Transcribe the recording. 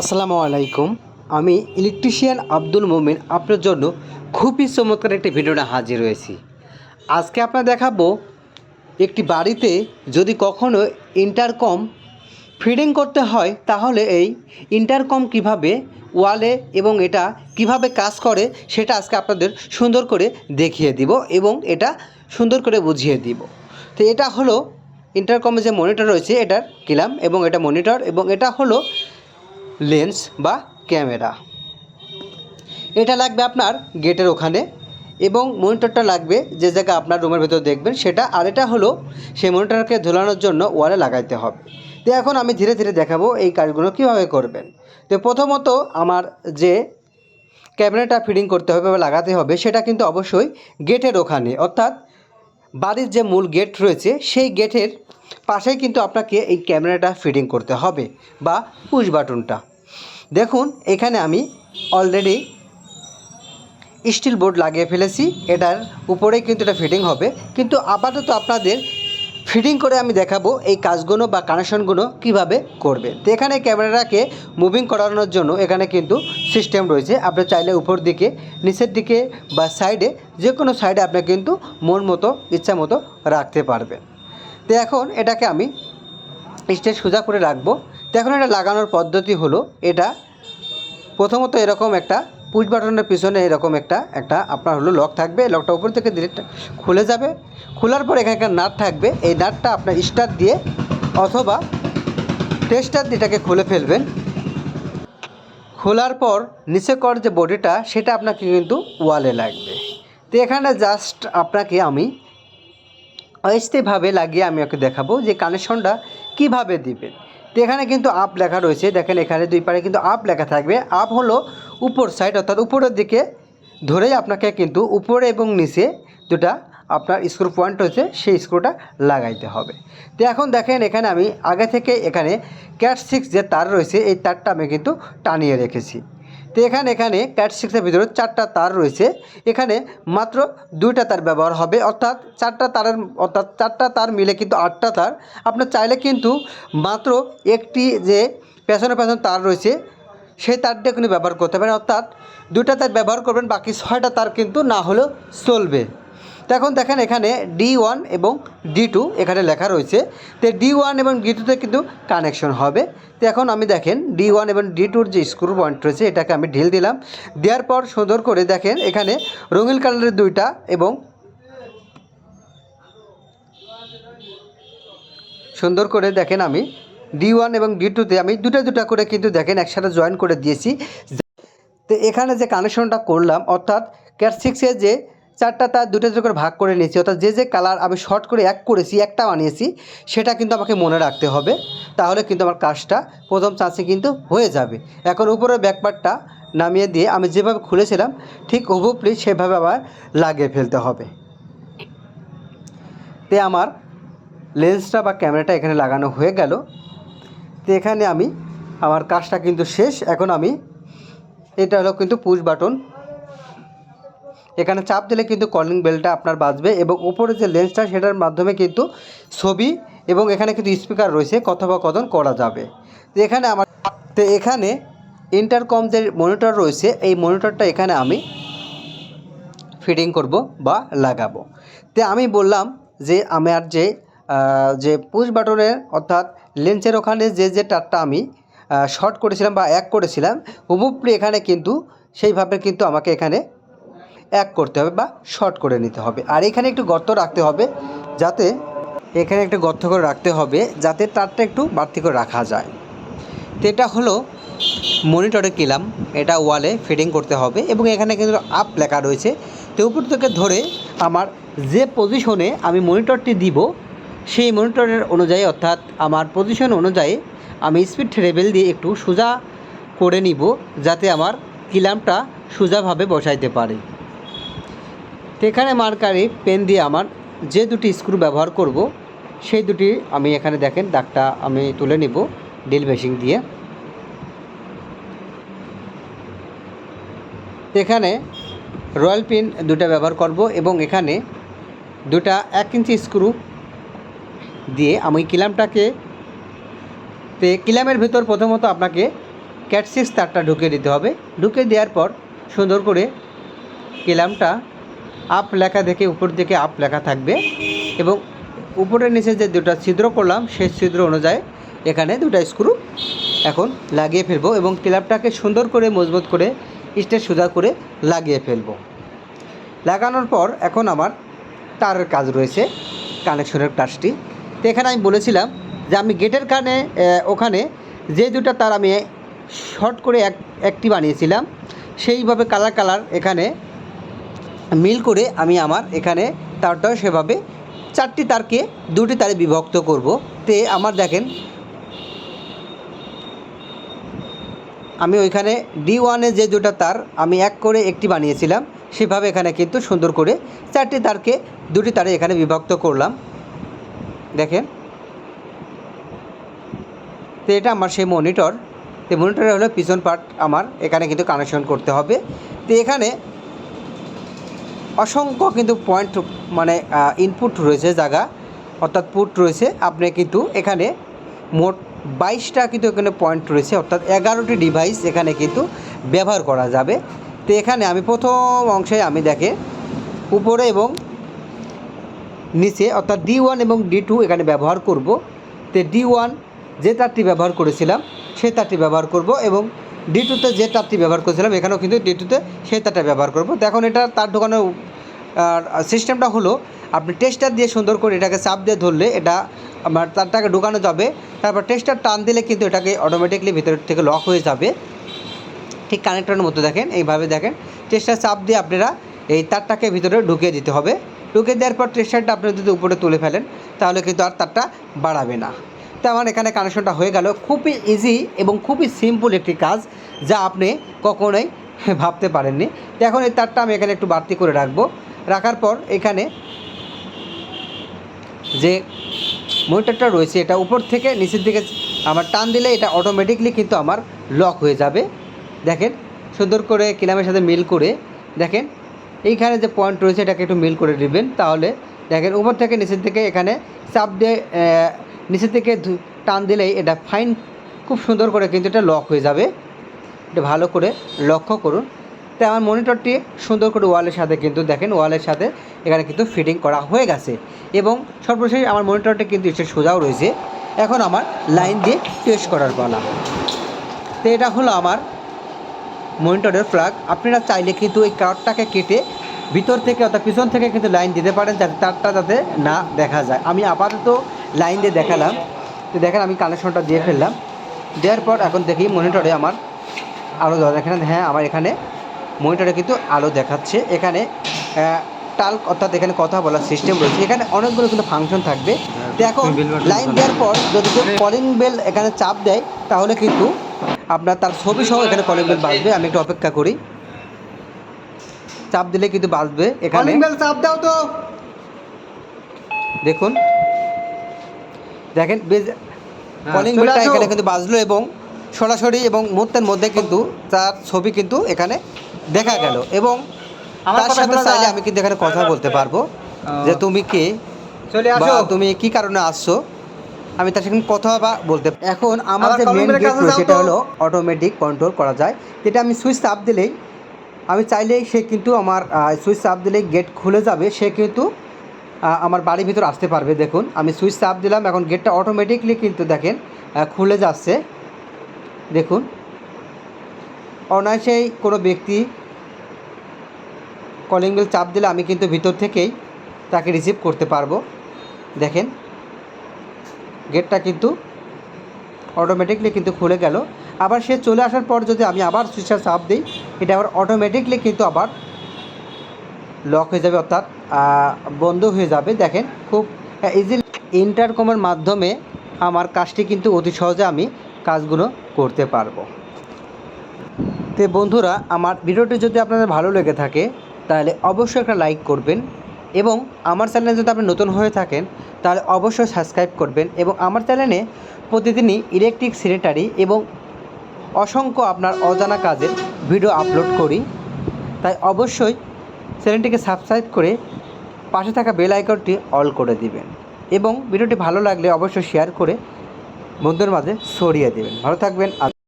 আসসালামু আলাইকুম। আমি ইলেকট্রিশিয়ান আব্দুল মোমিন, আপনার জন্য খুবই চমৎকার একটি ভিডিওটা হাজির হয়েছি। আজকে আপনার দেখাবো একটি বাড়িতে যদি কখনো ইন্টারকম ফিডিং করতে হয়, তাহলে এই ইন্টারকম কীভাবে ওয়ালে এবং এটা কীভাবে কাজ করে, সেটা আজকে আপনাদের সুন্দর করে দেখিয়ে দিব এবং এটা সুন্দর করে বুঝিয়ে দিব। তো এটা হলো ইন্টারকমে যে মনিটর রয়েছে, এটার কিলাম এবং এটা মনিটর এবং এটা হলো লেন্স বা ক্যামেরা। এটা লাগবে আপনার গেটের ওখানে এবং মনিটরটা লাগবে যে জায়গায় আপনার রুমের ভেতর দেখবেন সেটা, আর এটা হলো সেই মনিটরকে ঝোলানোর জন্য ওয়ালে লাগাইতে হবে। তো এখন আমি ধীরে ধীরে দেখাবো এই কাজগুলো কীভাবে করবেন। তো প্রথমত আমার যে ক্যামেরাটা ফিটিং করতে হবে বা লাগাতে হবে সেটা কিন্তু অবশ্যই গেটের ওখানে, অর্থাৎ বাড়ির যে মূল গেট রয়েছে সেই গেটের পাশেই কিন্তু আপনাকে এই ক্যামেরাটা ফিটিং করতে হবে বা পুশ বাটনটা। দেখুন, এখানে আমি অলরেডি স্টিল বোর্ড লাগিয়ে ফেলেছি, এটার উপরেই কিন্তু এটা ফিটিং হবে। কিন্তু আপাতত আপনাদের ফিটিং করে আমি দেখাবো এই কাজগুলো বা কানেকশনগুলো কীভাবে করবে। তো এখানে ক্যামেরাটাকে মুভিং করানোর জন্য এখানে কিন্তু সিস্টেম রয়েছে। আপনি চাইলে উপর দিকে, নিচের দিকে বা সাইডে যে কোনো সাইডে আপনি কিন্তু মন মতো, ইচ্ছা মতো রাখতে পারবেন। তো এখন এটাকে আমি স্টেজ সোজা করে রাখব। তো এখন এটা লাগানোর পদ্ধতি হলো এটা প্রথমত এরকম একটা পুশ বাটনের পিছনে এরকম একটা একটা আপনার হলো লক থাকবে। লকটা উপর থেকে ধীরে খুলে যাবে। খোলার পর এখানে একটা নাট থাকবে। এই নাটটা আপনার স্টার দিয়ে অথবা টেস্টার দিয়ে এটাকে খুলে ফেলবেন। খোলার পর নিচে কর যে বডিটা সেটা আপনাকে কিন্তু ওয়ালে লাগবে। তো এখানে জাস্ট আপনাকে আমি অস্থায়ীভাবে লাগিয়ে আমি ওকে দেখাবো যে কানেকশনটা কীভাবে দিবেন তো এখানে কিন্তু আপ লেখা রয়েছে। দেখেন এখানে দুই পারে কিন্তু আপ লেখা থাকবে। আপ হলো উপর সাইড অর্থাৎ উপরের দিকে ধরেই আপনাকে কিন্তু উপরে এবং নিচে দুটা আপনার স্ক্রু পয়েন্ট রয়েছে, সেই স্ক্রুটা লাগাইতে হবে। তো এখন দেখেন এখানে আমি আগে থেকে এখানে ক্যাট সিক্স যে তার রয়েছে, এই তারটা আমি কিন্তু টানিয়ে রেখেছি। তো এখানে এখানে ক্যাট সিক্সের ভিতরে চারটা তার রয়েছে। এখানে মাত্র দুইটা তার ব্যবহার হবে, অর্থাৎ চারটা তারের, অর্থাৎ চারটা তার মিলে কিন্তু আটটা তার। আপনার চাইলে কিন্তু মাত্র একটি যে পেছনে পেছনে তার রয়েছে, সেই তারটা কিন্তু ব্যবহার করতে পারেন। অর্থাৎ দুটা তার ব্যবহার করবেন, বাকি ছয়টা তার কিন্তু না হলেও চলবে। তো এখন দেখেন এখানে ডি ওয়ান এবং ডি টু এখানে লেখা রয়েছে। তো ডি ওয়ান এবং ডি টুতে কিন্তু কানেকশন হবে। তো এখন আমি দেখেন ডি ওয়ান এবং ডি টুর যে স্ক্রু পয়েন্ট রয়েছে, এটাকে আমি ঢিল দিলাম। দেওয়ার পর সুন্দর করে দেখেন এখানে রঙিন কালারের দুইটা এবং সুন্দর করে দেখেন আমি ডি ওয়ান এবং ডি টুতে আমি দুটা দুটা করে কিন্তু দেখেন একসাথে জয়েন করে দিয়েছি। তো এখানে যে কানেকশনটা করলাম, অর্থাৎ ক্যাট সিক্সের যে চারটা তার দুটো দুটো করে ভাগ করে নিয়েছি, অর্থাৎ যে যে কালার আমি শর্ট করে এক করেছি, একটা বানিয়েছি, সেটা কিন্তু আমাকে মনে রাখতে হবে। তাহলে কিন্তু আমার কাজটা প্রথম চান্সে কিন্তু হয়ে যাবে। এখন উপরের ব্যাকপার্টটা নামিয়ে দিয়ে আমি যেভাবে খুলেছিলাম, ঠিক হুবুপলি সেভাবে আবার লাগিয়ে ফেলতে হবে। তে আমার লেন্সটা বা ক্যামেরাটা এখানে লাগানো হয়ে গেল। তো এখানে আমি, আমার কাজটা কিন্তু শেষ। এখন আমি, এটা হলো কিন্তু পুশ বাটন এখানে চাপ দিলে কিন্তু কলিং বেলটা আপনার বাজবে এবং উপরে যে লেন্সটা সেটার মাধ্যমে কিন্তু ছবি এবং এখানে কিন্তু স্পিকার রয়েছে, কথোপকথন করা যাবে। তো এখানে আমার তো এখানে ইন্টারকম যে মনিটর রয়েছে, এই মনিটরটা এখানে আমি ফিটিং করব বা লাগাবো। তো আমি বললাম যে আমার যে যে পুশ বাটনের অর্থাৎ লেন্সের ওখানে যে যে তারটা আমি শর্ট করেছিলাম বা এক করেছিলাম হুবুপলি এখানে কিন্তু সেইভাবে কিন্তু আমাকে এখানে এক করতে হবে বা শর্ট করে নিতে হবে। আর এখানে একটু গর্ত রাখতে হবে যাতে এখানে একটু গর্ত করে রাখতে হবে যাতে তারটা একটু বাড়তি করে রাখা যায়। তো এটা হলো মনিটরে কিলাম, এটা ওয়ালে ফিটিং করতে হবে এবং এখানে কিন্তু আপ লেখা রয়েছে। তো উপর থেকে ধরে আমার যে পজিশনে আমি মনিটরটি দিব, সেই মনিটরের অনুযায়ী অর্থাৎ আমার পজিশন অনুযায়ী আমি স্পিড লেভেল দিয়ে একটু সোজা করে নিব যাতে আমার কিলামটা সোজাভাবে বসাইতে পারি। তো এখানে মার্কারি পেন দিয়ে আমার যে দুটি স্ক্রু ব্যবহার করব, সেই দুটি আমি এখানে দেখেন, দাগটা আমি তুলে নিব ডিল মেশিন দিয়ে। এখানে রয়্যাল পিন দুটা ব্যবহার করব এবং এখানে দুটা এক ইঞ্চি স্ক্রু দিয়ে আমি কিলামটাকে তে কিলামের ভিতর প্রথমত আপনাকে ক্যাট সিক্স তারটা ঢুকিয়ে দিতে হবে। ঢুকিয়ে দেওয়ার পর সুন্দর করে কেলামটা আপ লেখা দেখে, উপর দিকে আপ লেখা থাকবে এবং উপরের নিচে যে দুটা ছিদ্র করলাম, সেই ছিদ্র অনুযায়ী এখানে দুটা স্ক্রু এখন লাগিয়ে ফেলব এবং ক্লাবটাকে সুন্দর করে, মজবুত করে, স্টেজ সোজা করে লাগিয়ে ফেলব। লাগানোর পর এখন আমার তারের কাজ রয়েছে, কানেকশনের কাজটি। তো এখানে আমি বলেছিলাম যে আমি গেটের কানে ওখানে যে দুটো তার আমি শর্ট করে এক, একটি বানিয়েছিলাম, সেইভাবে কালার কালার এখানে মিল করে আমি আমার এখানে তারটাও সেভাবে চারটি তারকে দুটি তারে বিভক্ত করব। তে আমার দেখেন, আমি ওইখানে ডি ওয়ানে যে দুটো তার আমি এক করে একটি বানিয়েছিলাম, সেভাবে এখানে কিন্তু সুন্দর করে চারটি তারকে দুটি তারে এখানে বিভক্ত করলাম। দেখেন, তো এটা আমার সেই মনিটর তো মনিটরে হলো পিছন পার্ট আমার, এখানে কিন্তু কানেকশন করতে হবে। তো এখানে অসংখ্য কিন্তু পয়েন্ট মানে ইনপুট রয়েছে জায়গা, অর্থাৎ পুট রয়েছে। আপনি কিন্তু এখানে মোট বাইশটা কিন্তু এখানে পয়েন্ট রয়েছে, অর্থাৎ এগারোটি ডিভাইস এখানে কিন্তু ব্যবহার করা যাবে। তো এখানে আমি প্রথম অংশে আমি দেখে, উপরে এবং নিচে, অর্থাৎ ডি ওয়ান এবং ডি টু এখানে ব্যবহার করব। তো ডি ওয়ান যে তারটি ব্যবহার করেছিলাম, সে তারটি ব্যবহার করব এবং ডি টুতে যে তারটি ব্যবহার করেছিলাম, এখানেও কিন্তু ডি টুতে সেই তারটা ব্যবহার করব। তো এখন এটা তার ঢোকানোর সিস্টেমটা হলো, আপনি টেস্টার দিয়ে সুন্দর করে এটাকে চাপ দিয়ে ধরলে এটা আমার তারটাকে ঢোকানো যাবে। তারপর টেস্টার টান দিলে কিন্তু এটাকে অটোমেটিকলি ভিতর থেকে লক হয়ে যাবে। ঠিক কানেক্টরের মতো দেখেন, এইভাবে দেখেন। টেস্টার চাপ দিয়ে আপনারা এই তারটাকে ভিতরে ঢুকিয়ে দিতে হবে। ঢুকিয়ে দেওয়ার পর টেস্টারটা আপনি যদি উপরে তুলে ফেলেন, তাহলে কিন্তু আর তারটা বাড়াবে না। তো আমার এখানে কানেকশনটা হয়ে গেল। খুবই ইজি এবং খুবই সিম্পল একটি কাজ যা আপনি কখনোই ভাবতে পারেননি। তো এখন এই তারটা আমি এখানে একটু বাড়তি করে রাখব। রাখার পর এখানে যে মনিটরটা রয়েছে, এটা উপর থেকে নিচের দিকে আমার টান দিলে এটা অটোমেটিকলি কিন্তু আমার লক হয়ে যাবে। দেখেন, সুন্দর করে কিলামের সাথে মিল করে দেখেন, এইখানে যে পয়েন্ট রয়েছে, এটাকে একটু মিল করে নেবেন। তাহলে দেখেন, উপর থেকে নিচের দিকে এখানে চাপ দিয়ে নিচের থেকে টান দিলেই এটা ফাইন খুব সুন্দর করে কিন্তু এটা লক হয়ে যাবে। এটা ভালো করে লক্ষ্য করুন। তো আমার মনিটরটি সুন্দর করে ওয়ালের সাথে কিন্তু দেখেন ওয়ালের সাথে এখানে কিন্তু ফিটিং করা হয়ে গেছে। এবং সর্বশেষ আমার মনিটরটি কিন্তু এসে সোজাও রয়েছে। এখন আমার লাইন দিয়ে টেস্ট করার পালা। তো এটা হলো আমার মনিটরের প্লাগ আপনারা চাইলে কিন্তু এই কার্ডটাকে কেটে ভিতর থেকে অর্থাৎ পিছন থেকে কিন্তু লাইন দিতে পারেন, যাতে তারটা যাতে না দেখা যায়। আমি আপাতত লাইন দিয়ে দেখালাম। তো দেখেন আমি কানেকশনটা দিয়ে ফেললাম। দেওয়ার পর এখন দেখি মনিটরে আমার আলো দেওয়া এখানে হ্যাঁ আমার এখানে মনিটরে কিন্তু আলো দেখাচ্ছে। এখানে টাল অর্থাৎ এখানে কথা বলার সিস্টেম রয়েছে। এখানে অনেকগুলো কিন্তু ফাংশন থাকবে। তো এখন লাইন দেওয়ার পর যদি কেউ কলিং বেল এখানে চাপ দেয় তাহলে কিন্তু আপনার তার ছবি সহ এখানে কলিং বেল বাজবে। আমি একটু অপেক্ষা করি। চাপ দিলে কিন্তু বাজবে এখানে। বেল চাপ দাও তো। দেখুন। দেখেন কলিং বেলটা এখানে কিন্তু বাজলো এবং সরাসরি এবং মুহূর্তের মধ্যে কিন্তু তার ছবি কিন্তু এখানে দেখা গেল। এবং তার সাথে চাইলে আমি কিন্তু এখানে কথা বলতে পারব যে তুমি কে চলে বা আসো তুমি কি কারণে আসছো? আমি তার সাথে কথা বা বলতে এখন আমার যে মেন গেট সেটা হলো অটোমেটিক কন্ট্রোল করা যায়। যেটা আমি সুইচ চাপ দিলেই আমি চাইলেই সে কিন্তু আমার সুইচ চাপ দিলেই গেট খুলে যাবে। সে কিন্তু আমার বাড়ির ভিতর আসতে পারবে, দেখুন। আমি সুইচ চাপ দিলাম, এখন গেটটা অটোমেটিকলি কিন্তু দেখেন খুলে যাচ্ছে। দেখুন। অনায়াসেই কোনো ব্যক্তি কলিং বেল চাপ দিলে আমি কিন্তু ভিতর থেকেই তাকে রিসিভ করতে পারব। দেখেন। গেটটা কিন্তু অটোমেটিকলি কিন্তু খুলে গেল। আবার সে চলে আসার পর যদি আমি আবার সুইচটা চাপ দিই, এটা আবার অটোমেটিকলি কিন্তু আবার লক হয়ে যাবে, অর্থাৎ বন্ধ হয়ে যাবে। দেখেন, খুব ইজিলি ইন্টারকমের মাধ্যমে আমার কাজটি কিন্তু অতি সহজে আমি কাজগুলো করতে পারব। তো বন্ধুরা, আমার ভিডিওটি যদি আপনাদের ভালো লেগে থাকে, তাহলে অবশ্যই একটা লাইক করবেন এবং আমার চ্যানেলে যদি আপনি নতুন হয়ে থাকেন, তাহলে অবশ্যই সাবস্ক্রাইব করবেন এবং আমার চ্যানেলে প্রতিদিনই ইলেকট্রিক স্যানিটারি এবং অসংখ্য আপনার অজানা কাজের ভিডিও আপলোড করি। তাই অবশ্যই চ্যানেলটিকে সাবস্ক্রাইব করে পাশে থাকা বেল আইকনটি অল করে দিবেন। এবং ভিডিওটি ভালো লাগলে অবশ্যই শেয়ার করে বন্ধুদের মাঝে ছড়িয়ে দেবেন। ভালো থাকবেন